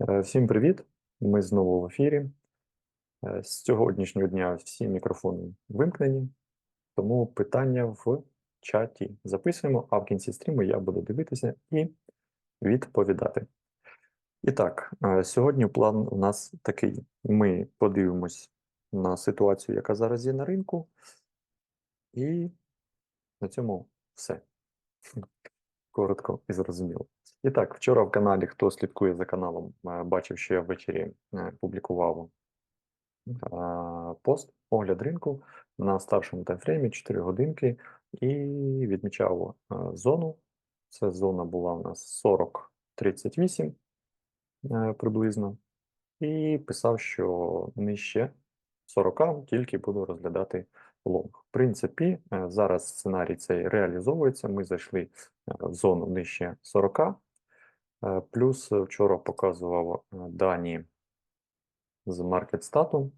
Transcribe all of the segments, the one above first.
Е, Всім привіт! Ми знову в ефірі. Е, З сьогоднішнього дня всі мікрофони вимкнені, тому питання в чаті записуємо, а в кінці стріму я буду дивитися і відповідати. І так, е, сьогодні план у нас такий: ми подивимось на ситуацію, яка зараз є на ринку, і на цьому все. Коротко і зрозуміло. І так, вчора в каналі, хто слідкує за каналом, е, бачив, що я ввечері е, публікував е, пост, огляд ринку на старшому таймфреймі 4 годинки і відмічав зону. Це зона була у нас 40-38 е, приблизно. І писав, що нижче 40 тільки буду розглядати лонг. В принципі, зараз сценарій цей реалізовується. Ми зайшли в зону нижче 40. Е, Плюс е, вчора показував е, дані з маркетстату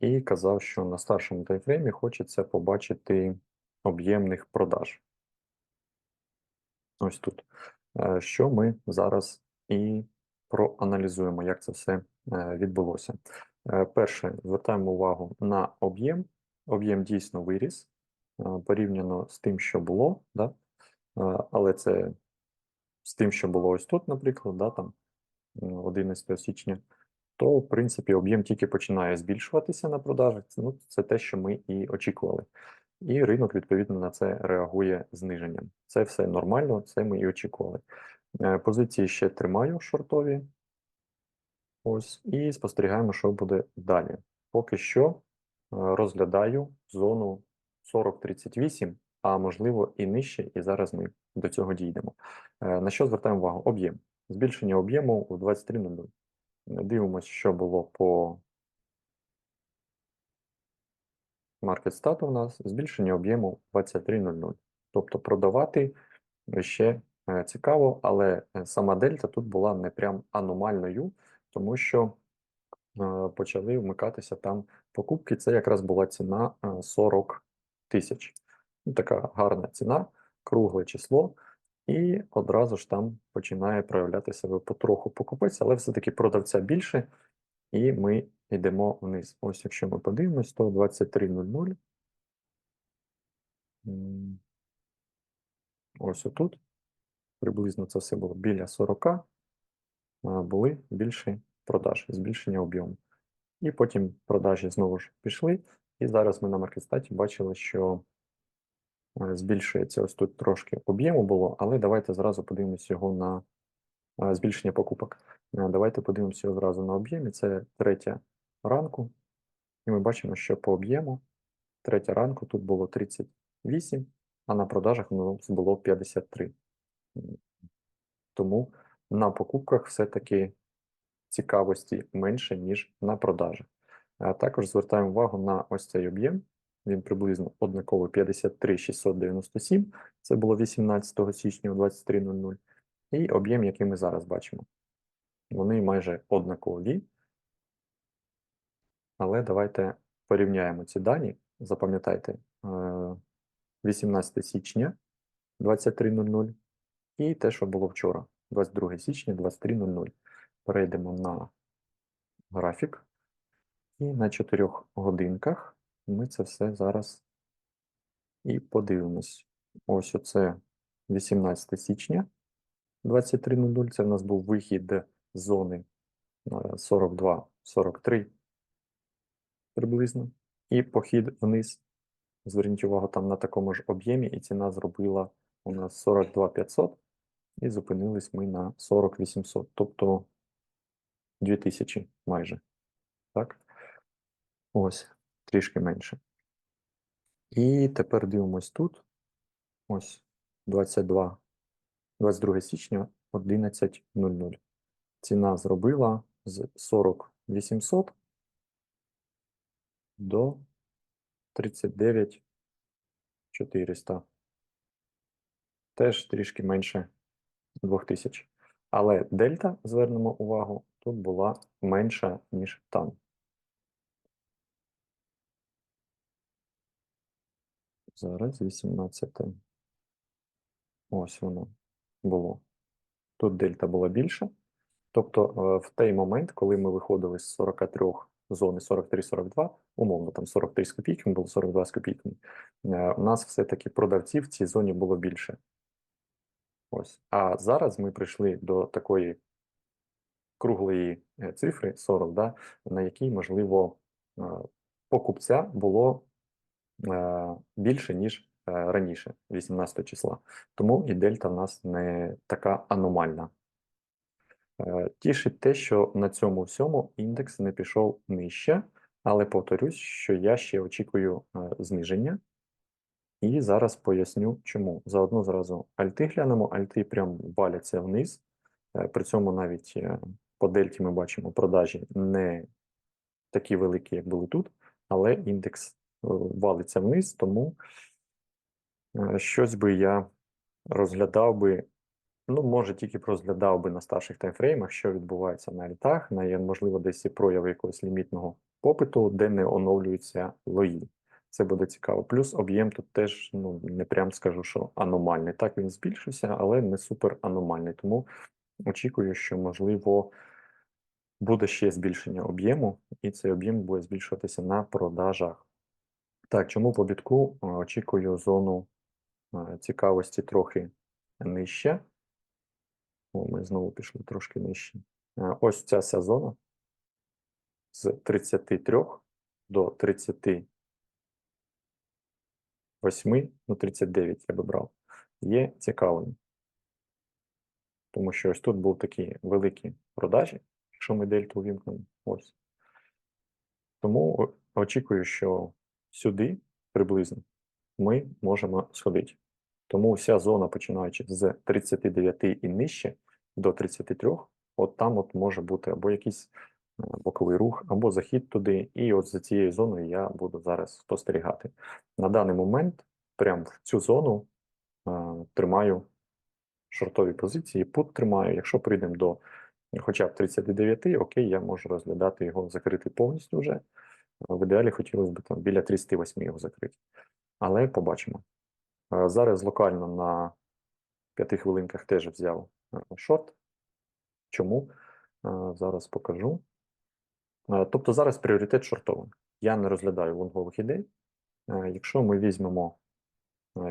і казав, що на старшому таймфреймі хочеться побачити об'ємних продаж. Ось тут. Що ми зараз і проаналізуємо, як це все відбулося. Перше, звертаємо увагу на об'єм. Об'єм дійсно виріс порівняно з тим, що було, да? Але це з тим, що було ось тут, наприклад, да, там 11 січня, то в принципі об'єм тільки починає збільшуватися на продажах. Це, ну, це те, що ми і очікували. І ринок відповідно на це реагує зниженням. Це все нормально, це ми і очікували. Е, Позиції ще тримаю шортові. Ось, і спостерігаємо, що буде далі. Поки що е, розглядаю зону 40-38, а можливо і нижче, і зараз ми до цього дійдемо. Е, На що звертаємо увагу? Об'єм. Збільшення об'єму у 23.00. Дивимося, що було по маркетстату у нас. Збільшення об'єму 23.00. Тобто продавати ще е, цікаво, але е, сама дельта тут була не прям аномальною, тому що почали вмикатися там покупки. Це якраз була ціна е, 40 тисяч. Ну, така гарна ціна, кругле число, і одразу ж там починає проявляти себе потроху покупець, але все-таки продавця більше, і ми йдемо вниз. Ось якщо ми подивимось, то 23.00. Ось отут. Приблизно це все було біля 40, були більші продажі, збільшення об'єму. І потім продажі знову ж пішли. І зараз ми на маркетстаті бачили, що збільшується ось тут трошки об'єму було, але давайте зразу подивимося його на е, збільшення покупок. Е, Давайте подивимося його зразу на об'ємі. Це третя ранку. І ми бачимо, що по об'єму третя ранку тут було 38, а на продажах було 53. Тому на покупках все-таки цікавості менше, ніж на продажах. Також звертаємо увагу на ось цей об'єм. Він приблизно однаковий 53 697. Це було 18 січня о 23.00. І об'єм, який ми зараз бачимо. Вони майже однакові. Але давайте порівняємо ці дані. Запам'ятайте, е, 18 січня 23.00 і те, що було вчора, 22 січня 23.00. Перейдемо на графік. І на 4 годинках ми це все зараз і подивимось. Ось оце 18 січня 23.00. Це в нас був вихід з зони 42-43 приблизно. І похід вниз. Зверніть увагу там на такому ж об'ємі, і ціна зробила у нас 42 500, і зупинились ми на 40 800, тобто 2000 майже. Так? Ось, трішки менше. І тепер дивимось тут. Ось 22, 22 січня 11.00. Ціна зробила з 40 800 до 39 400. Теж трішки менше 2000. Але дельта, звернемо увагу, тут була менша, ніж там. Зараз 18. Ось воно було. тут дельта була більша. Тобто е, в той момент, коли ми виходили з 43 зони 43-42, умовно там 43 з копійками, було 42 з копійками, е, у нас все-таки продавців в цій зоні було більше. Ось. А зараз ми прийшли до такої круглої е, цифри 40, да, на якій, можливо, покупця було більше, ніж е, раніше, 18 числа. Тому і дельта в нас не така аномальна. Е, Тішить те, що на цьому всьому індекс не пішов нижче, але повторюсь, що я ще очікую е, зниження. І зараз поясню, чому. Заодно зразу альти глянемо, альти прям валяться вниз. Е, При цьому навіть е, по дельті ми бачимо продажі не такі великі, як були тут, але індекс е, валиться вниз, тому е, щось би я розглядав би, ну, може, тільки б розглядав би на старших таймфреймах, що відбувається на альтах, на можливо, десь і прояви якогось лімітного попиту, де не оновлюються лої. Це буде цікаво. Плюс об'єм тут теж, ну, не прям скажу, що аномальний. Так, він збільшився, але не супер аномальний. Тому очікую, що, можливо, буде ще збільшення об'єму, і цей об'єм буде збільшуватися на продажах. Так, чому по бітку е, очікую зону е, цікавості трохи нижче. О, ми знову пішли трошки нижче. Е, Ось ця вся зона з 33 до 38, ну 39 я би брав, є цікавим. Тому що ось тут був такі великі продажі, якщо ми дельту увімкнемо. Ось. Тому очікую, що сюди приблизно ми можемо сходити. Тому вся зона, починаючи з 39 і нижче до 33, от там от може бути або якийсь е, боковий рух, або захід туди. І от за цією зоною я буду зараз спостерігати. На даний момент, прямо в цю зону е, тримаю шортові позиції, пут тримаю. Якщо прийдемо до хоча б 39, окей, я можу розглядати його закрити повністю вже. В ідеалі хотілося б там біля 38 його закрити. Але побачимо. Е, Зараз локально на 5 хвилинках теж взяв е, шорт. Чому? Е, Зараз покажу. Тобто зараз пріоритет шортовий. Я не розглядаю лонгових ідей. Якщо ми візьмемо,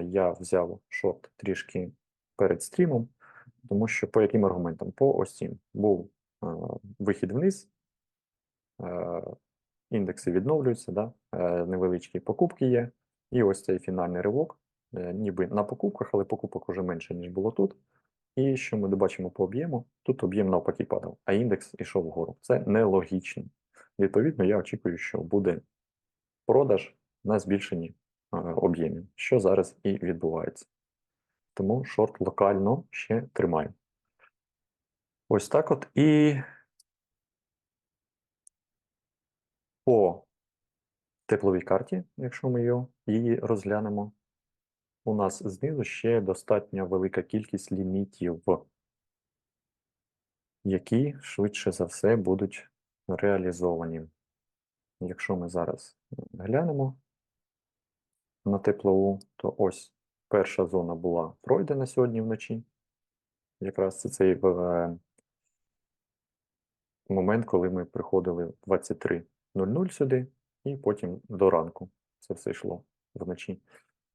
я взяв шорт трішки перед стрімом, тому що по яким аргументам? По ось був вихід вниз, індекси відновлюються, да? е, невеличкі покупки є. І ось цей фінальний ривок, е, ніби на покупках, але покупок уже менше, ніж було тут. І що ми бачимо по об'єму? Тут об'єм навпаки падав, а індекс йшов вгору. Це нелогічно. Відповідно, я очікую, що буде продаж на збільшенні е, об'ємів, що зараз і відбувається. Тому шорт локально ще тримаю. Ось так от. І по тепловій карті, якщо ми її розглянемо, у нас знизу ще достатньо велика кількість лімітів, які швидше за все будуть реалізовані. Якщо ми зараз глянемо на теплову, то ось перша зона була пройдена сьогодні вночі. Якраз це цей е, момент, коли ми приходили 23 00 сюди, і потім до ранку це все йшло вночі.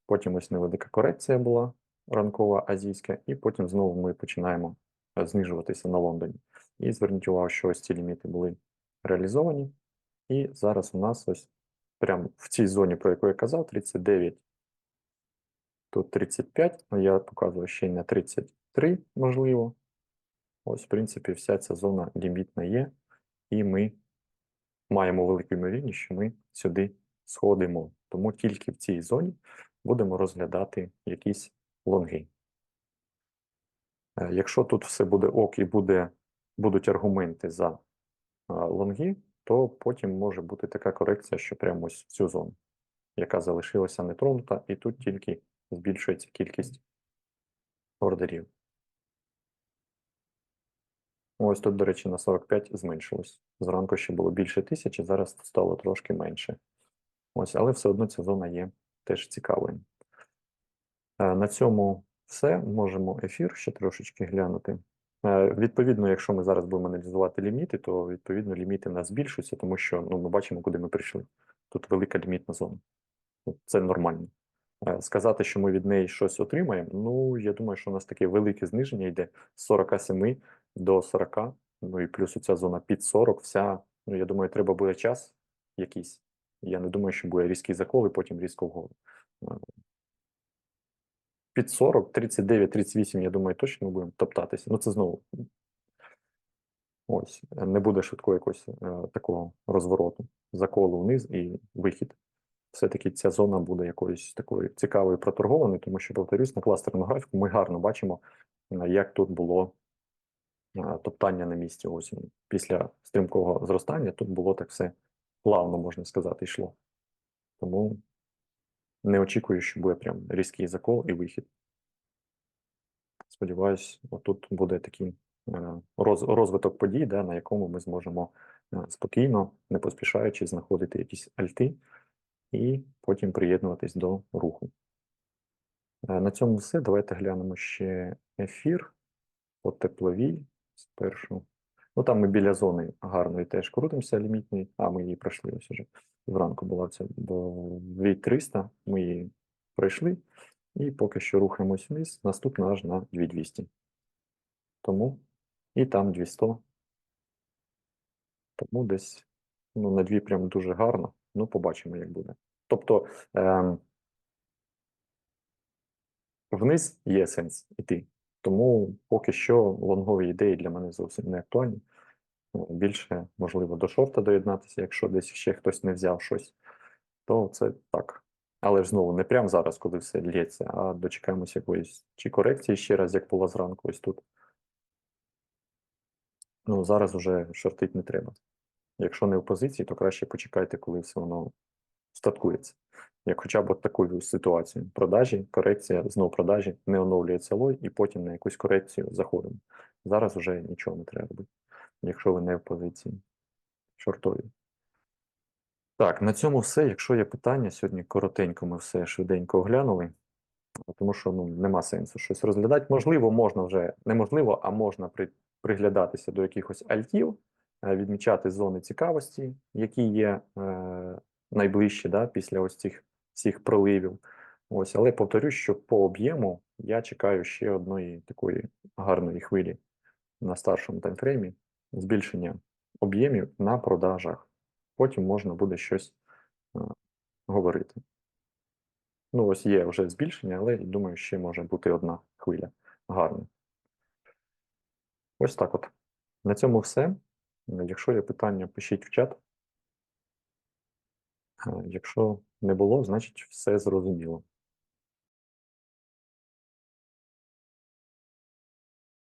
Потім ось невелика корекція була ранкова азійська, і потім знову ми починаємо е, знижуватися на Лондоні. І зверніть увагу, що ось ці ліміти були реалізовані. І зараз у нас ось прямо в цій зоні, про яку я казав, 39. Тут 35, я показую ще й на 33, можливо. Ось, в принципі, вся ця зона лімітна є, і ми маємо велику ймовірність, що ми сюди сходимо. Тому тільки в цій зоні будемо розглядати якісь лонги. Е, Якщо тут все буде ок і буде, будуть аргументи за е, лонги, то потім може бути така корекція, що прямо ось в цю зону, яка залишилася нетронута, і тут тільки збільшується кількість ордерів. Ось тут, до речі, на 45 зменшилось. Зранку ще було більше тисячі, зараз стало трошки менше. Ось, але все одно ця зона є теж цікавою. Е, На цьому все. Можемо ефір ще трошечки глянути. Е, Відповідно, якщо ми зараз будемо аналізувати ліміти, то відповідно ліміти в нас збільшуються, тому що ну, ми бачимо, куди ми прийшли. Тут велика лімітна зона. Ну, Це нормально. Е, Сказати, що ми від неї щось отримаємо, ну я думаю, що у нас таке велике зниження йде з 47 до 40, ну і плюс ця зона під 40, вся, ну я думаю, треба буде час якийсь. Я не думаю, що буде різкий закол і потім різко вгору. Е, Під 40, 39, 38, я думаю, точно ми будемо топтатися. Ну, це знову. Ось, не буде швидкого якогось е, такого розвороту, заколу вниз і вихід. Все-таки ця зона буде якоюсь такою цікавою проторгованою, тому що, повторюсь, на кластерному графіку ми гарно бачимо, е, як тут було топтання на місці осінь. Після стрімкого зростання тут було так все плавно, можна сказати, йшло. Тому не очікую, що буде прям різкий закол і вихід. Сподіваюсь, отут буде такий е, роз, розвиток подій, да, на якому ми зможемо е, спокійно, не поспішаючи, знаходити якісь альти і потім приєднуватись до руху. Е, На цьому все. Давайте глянемо ще ефір по тепловій спершу. Ну там ми біля зони гарної теж крутимося, лімітний, а ми її пройшли ось уже. Вранку була ця до 2300, ми її пройшли. І поки що рухаємось вниз, наступна аж на 2200. Тому і там 200. Тому десь ну, на дві прям дуже гарно. Ну, побачимо, як буде. Тобто ем, вниз є сенс іти. Тому поки що лонгові ідеї для мене зовсім не актуальні. Ну, Більше, можливо, до шорта доєднатися, якщо десь ще хтось не взяв щось, то це так. Але ж знову не прямо зараз, коли все лється, а дочекаємося якоїсь чи корекції ще раз, як було зранку, ось тут. Ну, зараз уже шортить не треба. Якщо не в позиції, то краще почекайте, коли все воно статкується. Як хоча б от таку ситуацію. Продажі, корекція, знову продажі, не оновлюється лой, і потім на якусь корекцію заходимо. Зараз вже нічого не треба робити, якщо ви не в позиції шортовій. Так, на цьому все. Якщо є питання, сьогодні коротенько ми все швиденько оглянули, тому що ну, нема сенсу щось розглядати. Можливо, можна вже неможливо, а можна при, приглядатися до якихось альтів, е, відмічати зони цікавості, які є е, найближчі да, після ось цих всіх проливів. Ось, але повторюсь, що по об'єму я чекаю ще одної такої гарної хвилі на старшому таймфреймі збільшення об'ємів на продажах. Потім можна буде щось е, говорити. Ну, ось є вже збільшення, але думаю, ще може бути одна хвиля. Гарна. Ось так от. На цьому все. Якщо є питання, пишіть в чат. Е, Якщо не було, значить все зрозуміло.